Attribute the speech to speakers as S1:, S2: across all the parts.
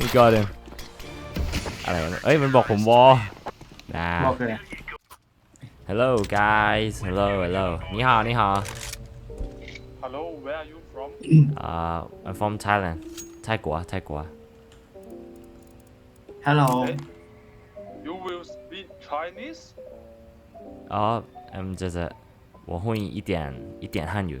S1: We got him อะไรวะเนี่ยเอ้ย มันบอกผมวอนะ
S2: บอกเลย
S1: Hello guys Hello Hello 你好你好
S3: Hello, where are you from?
S1: uh I'm from Thailand 泰国泰国
S2: ฮัลโหล
S3: Okay. You will speak Chinese?
S1: 哦嗯这是我会一点一点汉语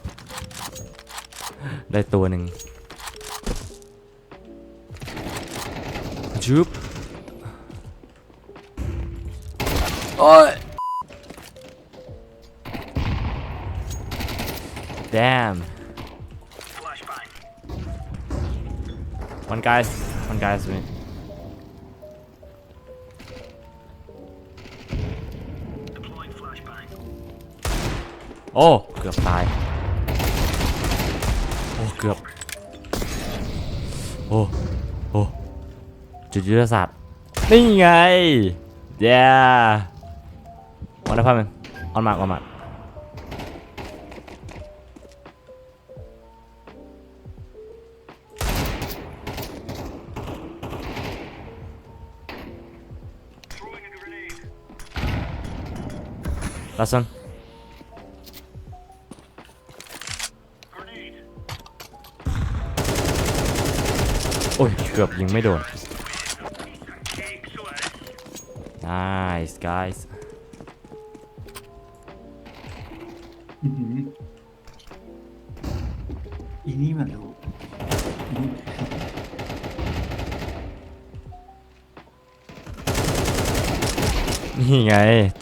S1: ได้ตัวหนึ่งจุ๊บโอ้ย damn
S4: Flashbang.
S1: one guys one guys win
S4: Deploying flashbang.
S1: โอ้ เกือบตายโอ้ เกือบ โอ้ โอ้จุดยุทธศาสตร์ นี่ไง เย้วันละพันมันออนมากออนมากลัสซัน อ้ย เกือบยิงไม่โดน
S4: Cake, so it is.
S1: nice guys
S2: อื้อหืออีนี่มันดูอืม
S1: นี่ไง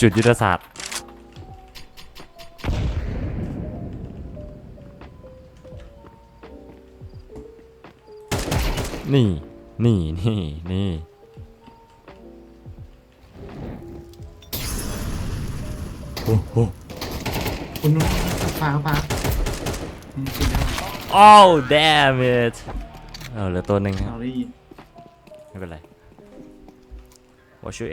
S1: จุดยุทธศาสตร์ นี่ นี่ นี่ นี่ โอ้โห
S2: คุณนุ่นฟ้าฟ้าอืมกินได้
S1: oh damn it เออเหลือตัวหนึ่ง
S2: ส
S1: ค
S2: อ
S1: รับ
S2: รี่
S1: ไม่เป็นไรว่าช่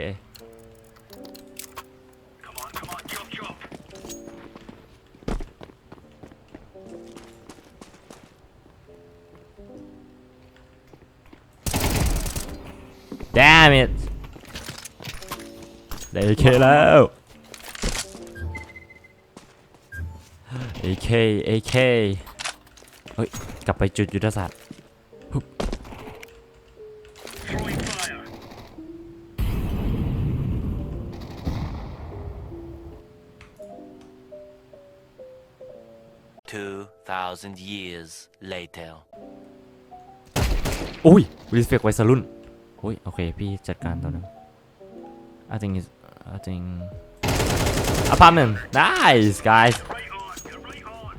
S1: damn it ได้ AK แล้ว AK AK เฮ้ย กลับไปจุดยุทธศาสตร์
S4: Throwing fire.
S5: Two thousand years later.
S1: อุ้ยรีเฟกไวสรุ่น อุ้ยโอเค พี่จัดการตัวนึง I think is I think apartment nice guys
S4: Right on, you're right on.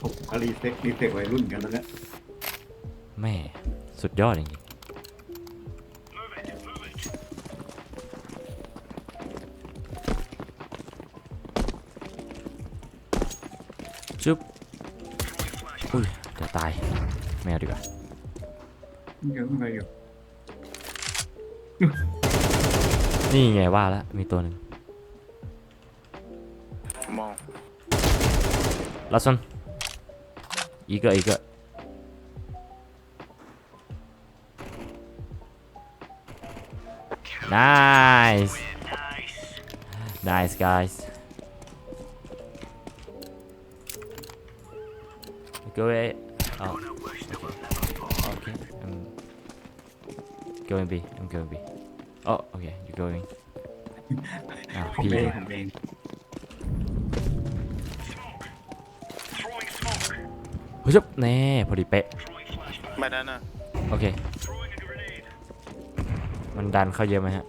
S2: ผมก็รีเซ็กรีเซ็กวัยรุ่นกันแล้วเนี่ย
S1: แม่สุดยอดจริง
S4: Move it, move it.
S1: ๆจุ๊บอุ้ยเดี๋ยวตายไม่เอาดีกว่า
S2: เยอะไปอยู่
S1: นี่ไงว่าแล้ว มีตัวหนึ่ง
S3: Come on.
S1: ลัสซัน一个一个 nice
S4: Nice.
S1: nice guys go away oh
S4: Gonna wish they were never born.
S1: okay I'm going B I'm going B oh okay you're going อะ
S2: ผม
S1: พี่
S2: เองผมเอง
S4: Throwing smoke.
S1: เฮ้ยจุ๊บแน่พอดีเป๊ะ
S4: Throwing flashbang.
S3: Banana.
S1: โอเค
S4: Throwing a grenade.
S1: มันดันเข้าเยอะไหมฮะ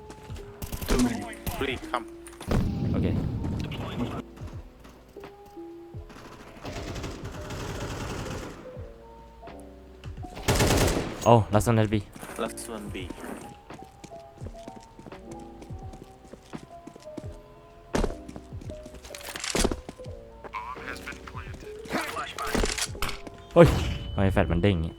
S3: Two, three, come.
S1: โอเค
S4: Deploying
S1: Oh last one let be
S5: Last one B.
S4: Flashbang.
S1: เฮ้ยทำไมแฟดมันเด้งอย่างงี้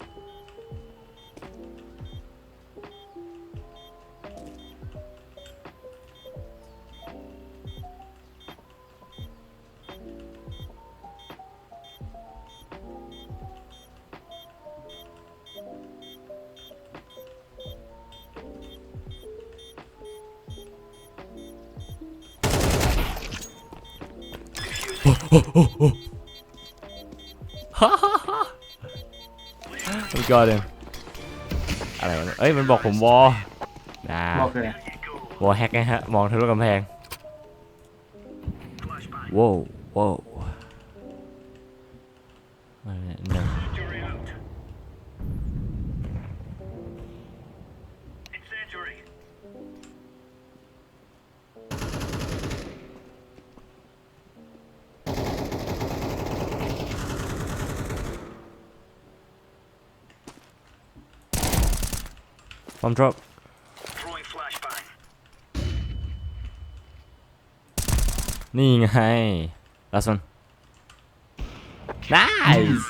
S1: We got him อะไรวะเนี่ยเอ้ยมันบอกผมวอนะ
S2: บอกเลย
S1: วอแฮกไงฮะมองทะลุกำแพงว้าวว้าว bomb drop
S4: Throwing flashbang.
S1: นี่ไง last one nice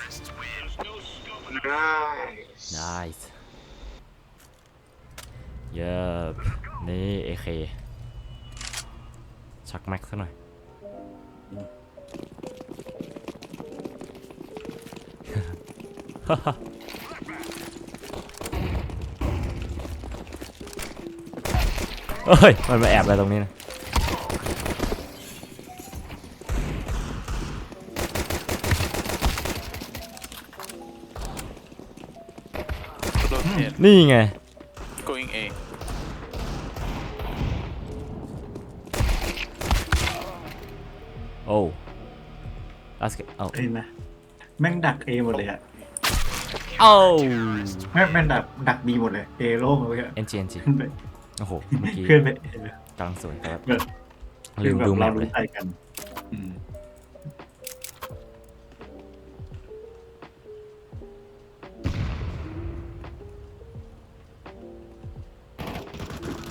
S1: nice เยิบนี่เอเคชักแม็กซะหน่อย เอ้ย มันมาแอบอะไรตรงนี้นะ
S3: Rotate.
S1: นี่ไง
S3: Going A.
S1: โอ้ลาสเกเอา
S2: เห็นไหมแม่งดักเอหมดเลยอะ
S1: โอ้
S2: แม่งแม่งดักดักบีหมดเลยเอโล่งเลยอะ
S1: เอ็นจีเอ็นจี
S2: ขึ้นไป
S1: โอ้โห เมื่อกี้
S2: ขึ้นไป
S1: กำลังสวยแต่ว่า
S2: แบบ
S1: ลืมดูแม
S2: เรา
S1: ปเล
S2: รู้
S1: ย
S2: ใจกันอืม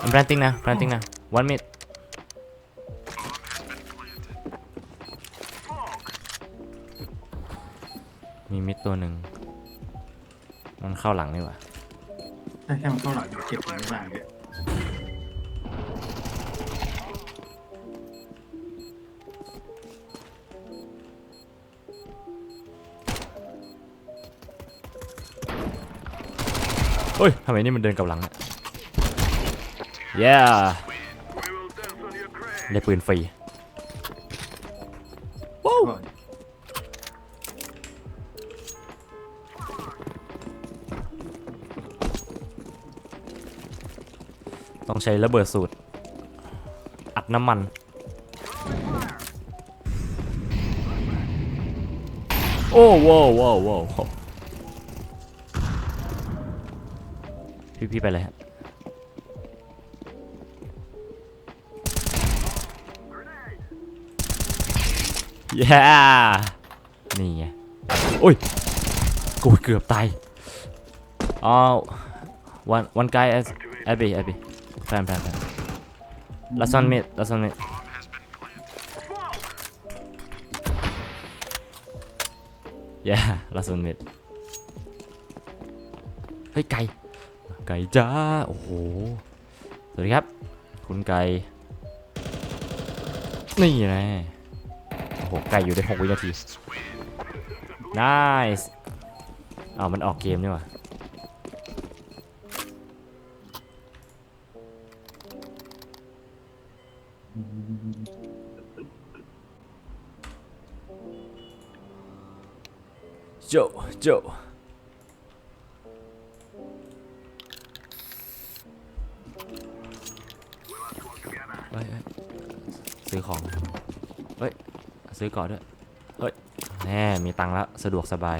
S1: I'm planting นะ planting นะ one mid มีมิดตัวหนึ่ง มันเข้าหลังนี่หว่า
S2: ถ้าแค่มันเข้าหลังเก็บมันไม่ได้เลย
S1: ฮ้ยทำไมนี่มันเดินกลับหลังเนี่ย yeah
S4: We will dance on your grave.
S1: ได้ปืนฟรี
S2: ก่อน
S1: ต้องใช้ระเบิดสูตร อัดน้ำมันโอ้ว้าวว้าวว้าว พี่พี่ไปเลยฮะย้นี่ไงโอ้ยกูเกือบตายอ้าว one one guy as Abby Abby plan plan plan last one mid last one mid yeah last one mid เฮ้ยไก่ ไก่จ้า โอ้โห สวัสดีครับ คุณไก่ นี่ไงโอ้โห ไก่อยู่ได้6วินาที nice อ้ามันออกเกมนี่หว่าโจ โจ ของ เฮ้ย ซื้อก่อนด้วย เฮ้ย แน่ มีตังค์แล้ว สะดวกสบาย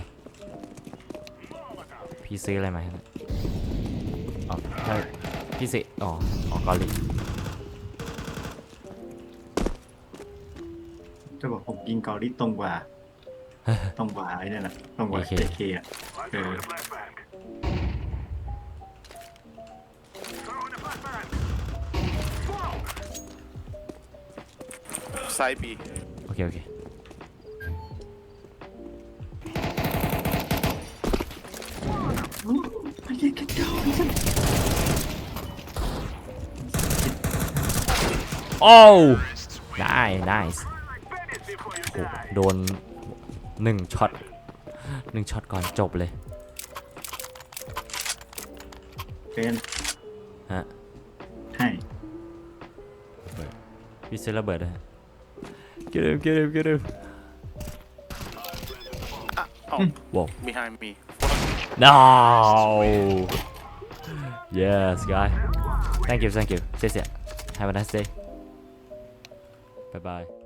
S1: พี่ซื้ออะไรมาให้นะอ๋อใช่พี่สิอ๋อของเกาหลี
S2: จะบอกผมยิงเกาหลีตรงกว่า ตรงกว่าไอ้เนี่ยนะตรงกว่า
S1: AK
S2: เอเคอ
S3: side B
S1: โอเค โอเค
S2: ไอ้เหี้ยกระจอกไอ้สัส
S1: โอ้ได้ได้โอ้โดนหนึ่งช็อตหนึ่งช็อตก่อนจบเลย
S2: เป็น
S1: ฮะ
S2: ให้
S1: พี่ซื้อระเบิดด้วยฮะ get him get him get him.
S3: Uh, oh hmm.
S1: Whoa.
S3: behind me.
S1: No. Yes guy. Thank you thank you. 谢谢 have a nice day. Bye bye